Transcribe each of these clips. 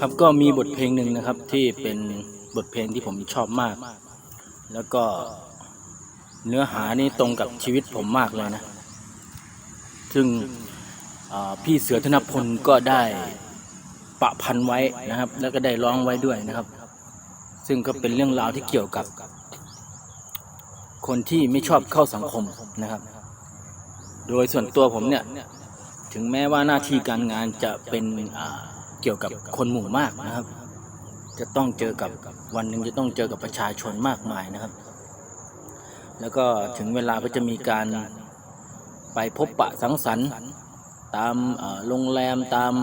ครับก็มีบทเพลงหนึ่งนะครับที่เป็นบทเพลงที่ผมชอบมาก แล้วก็เนื้อหานี่ตรงกับชีวิตผมมากเลยนะ ซึ่งพี่เสือธนพลก็ได้ประพันธ์ไว้นะครับ แล้วก็ได้ร้องไว้ด้วยนะครับ ซึ่งก็เป็นเรื่องราวที่เกี่ยวกับ คนที่ไม่ชอบเข้าสังคมนะครับ โดยส่วนตัวผมเนี่ย ถึงแม้ว่าหน้าที่การงานจะเป็นอ่า เกี่ยวกับคนหมู่มากนะครับ จะต้องเจอกับวันหนึ่งจะต้องเจอกับประชาชนมากมายนะครับ แล้วก็ถึงเวลาก็จะมีการไปพบปะสังสรรค์ตามเอ่อโรงแรมตาม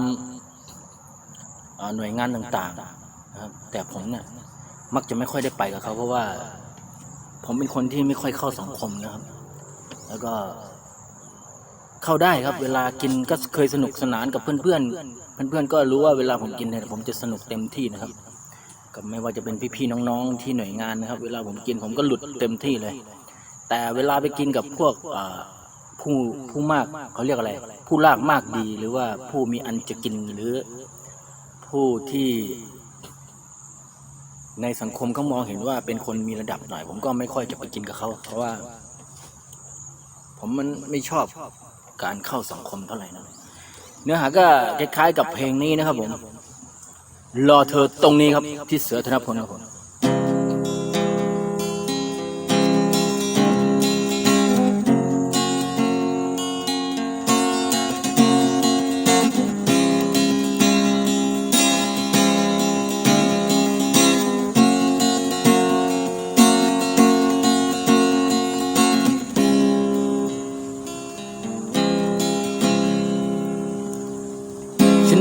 เอ่อหน่วยงานต่างๆนะครับแต่ผมเนี่ยมักจะไม่ค่อยได้ไปกับเขาเพราะว่า ผมเป็นคนที่ไม่ค่อยเข้าสังคมนะครับ แล้วก็ เข้าได้ครับ เวลากินก็เคยสนุกสนานกับเพื่อนๆเพื่อนๆก็รู้ว่าเวลาผมกินเนี่ยผมจะสนุกเต็มที่นะครับก็ไม่ว่าจะเป็นพี่ๆน้องๆที่หน่วยงานนะครับ เวลาผมกินผมก็หลุดเต็มที่เลย แต่เวลาไปกินกับพวกผู้ผู้มากเขาเรียกอะไร ผู้ลากมากดี หรือว่าผู้มีอันจะกินหรือ ผู้ที่ ในสังคมเขามองเห็นว่าเป็นคนมีระดับหน่อย ผมก็ไม่ค่อยจะไปกินกับเขาเพราะว่า ผมมันไม่ชอบ การเข้าสังคมเท่าไหร่นะเนื้อหาก็คล้ายๆกับเพลงนี้นะครับผม รอเธอตรงนี้ครับที่เสือธนพลครับผม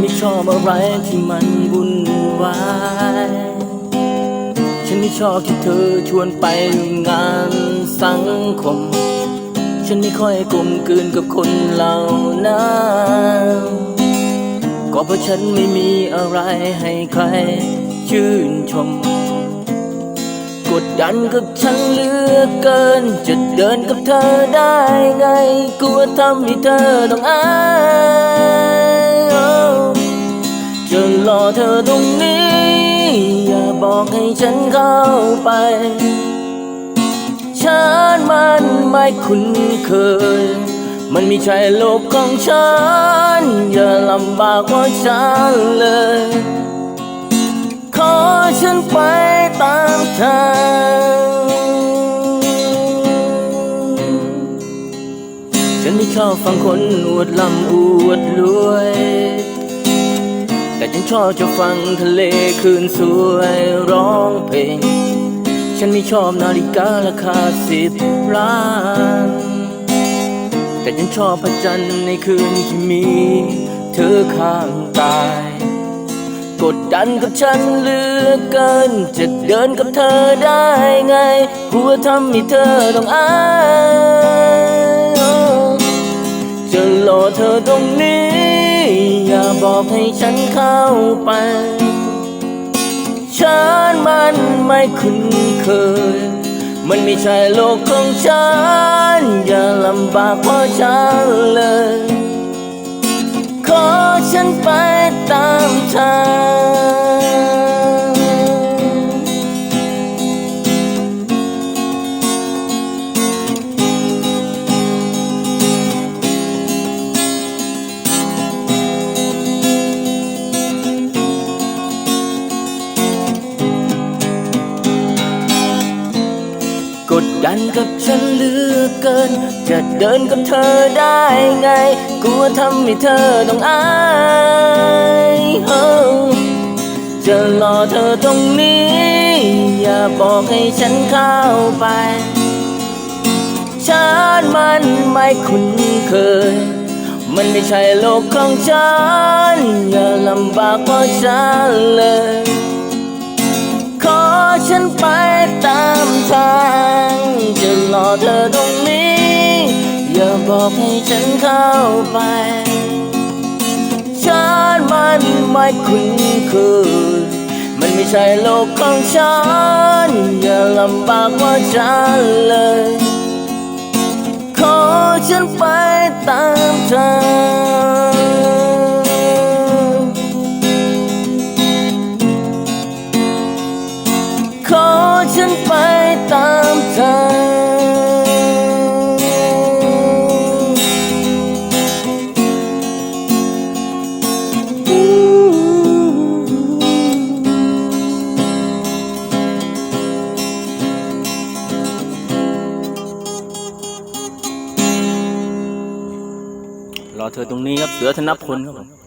ไม่ชอบอะไรที่มันวุ่นวาย ฉันไม่ชอบที่เธอชวนไปงานสังคม ฉันไม่ค่อยกลมกลืนกับคนเหล่านั้นก็เพราะฉันไม่มีอะไรให้ใครชื่นชม กดดันกับฉันเหลือเกิน จะเดินกับเธอได้ไง กลัวทำให้เธอต้องอาย เธอตรงนี้ อย่าบอกให้ฉันเข้าไป ฉันมันไม่คุ้นเคย มันไม่ใช่โลกของฉัน อย่าลำบากกว่าฉันเลย ขอฉันไปตามทางฉันไม่ชอบฟังคนอวดลำอวดรวย ฉันชอบจะฟังทะเลคืนสวยร้องเพลง ฉันไม่ชอบนาฬิการาคาสิบล้าน แต่ฉันชอบพระจันทร์ในคืนที่มีเธอข้างกาย กดดันกับฉันเหลือเกิน จะเดินกับเธอได้ไง กลัวทำให้เธอต้องอายจะรอเธอตรงนี้ อย่าบอกให้ฉันเข้าไป ฉันมันไม่คุ้นเคย มันไม่ใช่โลกของฉัน อย่าลำบากเพราะฉันเลย ขอฉันไปตามทาง กดดันกับฉันเหลือเกิน จะเดินกับเธอได้ไง กลัวทำให้เธอต้องอายเฮ้อจะรอเธอตรงนี้ อย่าบอกให้ฉันเข้าไป ฉันมันไม่คุ้นเคย มันไม่ใช่โลกของฉัน อย่าลำบากเพราะฉันเลย ฉันไปตามทางจะรอเธอตรงนี้ อย่าบอกให้ฉันเข้าไป ฉันมันไม่คุ้นเคยมันไม่ใช่โลกของฉัน อย่าลำบากกว่าฉันเลย ขอฉันไปตามทาง อเธอตรงนี้ครับเสือธนพลครับผม